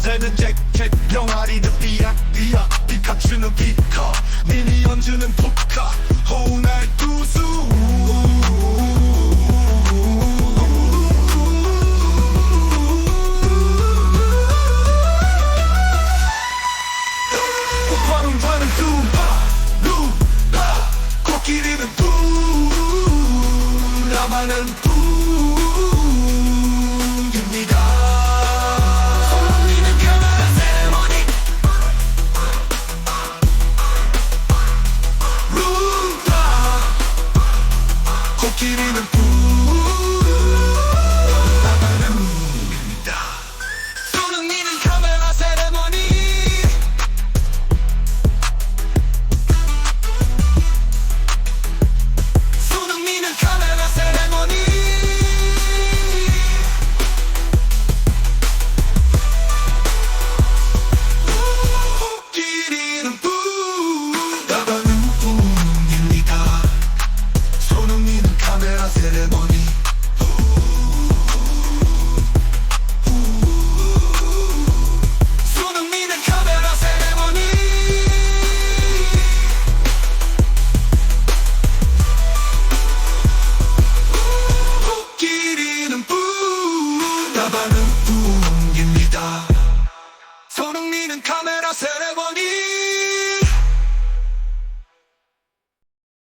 밤새는 잭잭 영아리는 삐약 삐약. 피카츄는 피카 미니언즈는 포카. 호날 투수. 황황은 둠바 루바 코끼리는 푸 라마는 푸 코끼리 찍히는 카메라 세레머니.